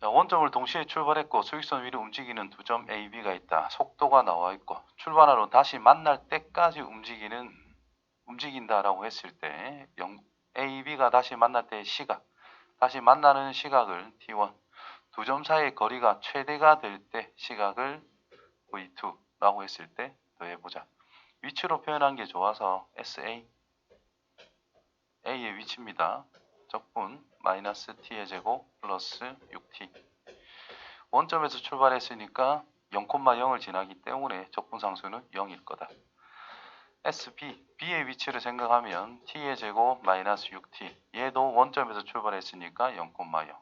자, 원점을 동시에 출발했고 수익선 위로 움직이는 두 점 A, B가 있다. 속도가 나와 있고 출발하러 다시 만날 때까지 움직이는 움직인다라고 했을 때 0, A, B가 다시 만날 때의 시각 다시 만나는 시각을 T1 두 점 사이의 거리가 최대가 될 때 시각을 V2라고 했을 때 더해보자. 위치로 표현한 게 좋아서 SA A의 위치입니다. 적분 마이너스 t의 제곱 플러스 6t 원점에서 출발했으니까 0,0을 지나기 때문에 적분상수는 0일 거다. SB, B의 위치를 생각하면 t의 제곱 마이너스 6t 얘도 원점에서 출발했으니까 0,0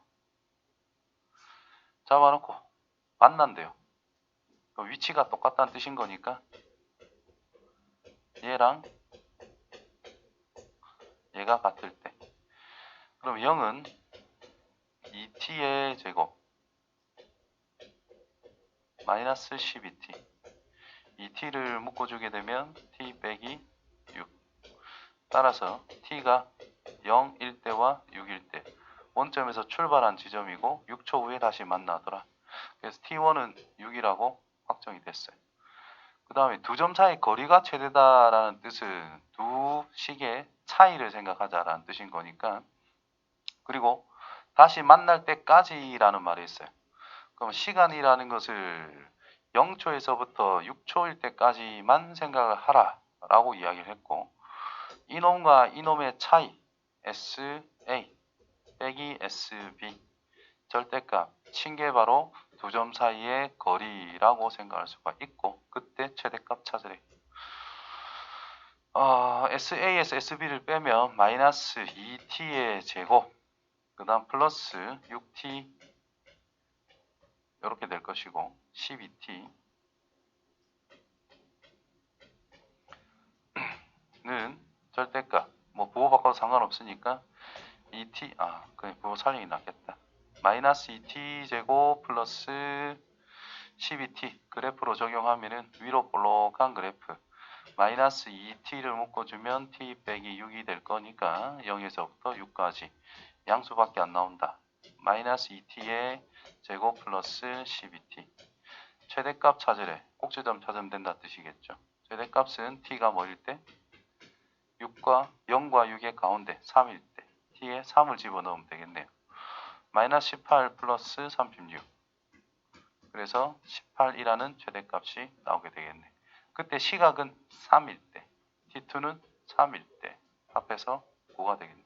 잡아놓고 만난대요. 그럼 위치가 똑같다는 뜻인 거니까 얘랑 얘가 같을 때 그럼 0은 2t의 제곱 마이너스 12t 2t를 묶어주게 되면 t 빼기 6 따라서 t가 0일 때와 6일 때 원점에서 출발한 지점이고 6초 후에 다시 만나더라. 그래서 t1은 6이라고 확정이 됐어요. 그 다음에 두 점 사이 거리가 최대다라는 뜻은 두 식의 차이를 생각하자라는 뜻인 거니까 그리고 다시 만날 때까지라는 말이 있어요. 그럼 시간이라는 것을 0초에서부터 6초일 때까지만 생각을 하라 라고 이야기를 했고 이놈과 이놈의 차이 SA 빼기 SB 절대값 친게 바로 두 점 사이의 거리라고 생각할 수가 있고 그때 최대값 찾으래. 어, SA에서 SB를 빼면 마이너스 2t의 제곱 그 다음 플러스 6t 이렇게 될 것이고 12t 는 절대값. 뭐 부호 바꿔도 상관없으니까 2t 아 그냥 부호 살림이 낫겠다. 마이너스 2t 제곱 플러스 12t 그래프로 적용하면은 위로 볼록한 그래프 마이너스 2t를 묶어주면 t 빼기 6이 될 거니까 0에서부터 6까지 양수밖에 안 나온다. 마이너스 2t의 제곱 플러스 12t 최대값 찾으래. 꼭지점 찾으면 된다 뜻이겠죠. 최대값은 t가 뭐일 때? 6과 0과 6의 가운데 3일 때 t에 3을 집어넣으면 되겠네요. 마이너스 18 플러스 36 그래서 18이라는 최대값이 나오게 되겠네. 그때 시각은 3일 때, T2는 3일 때 합해서 9가 되겠네.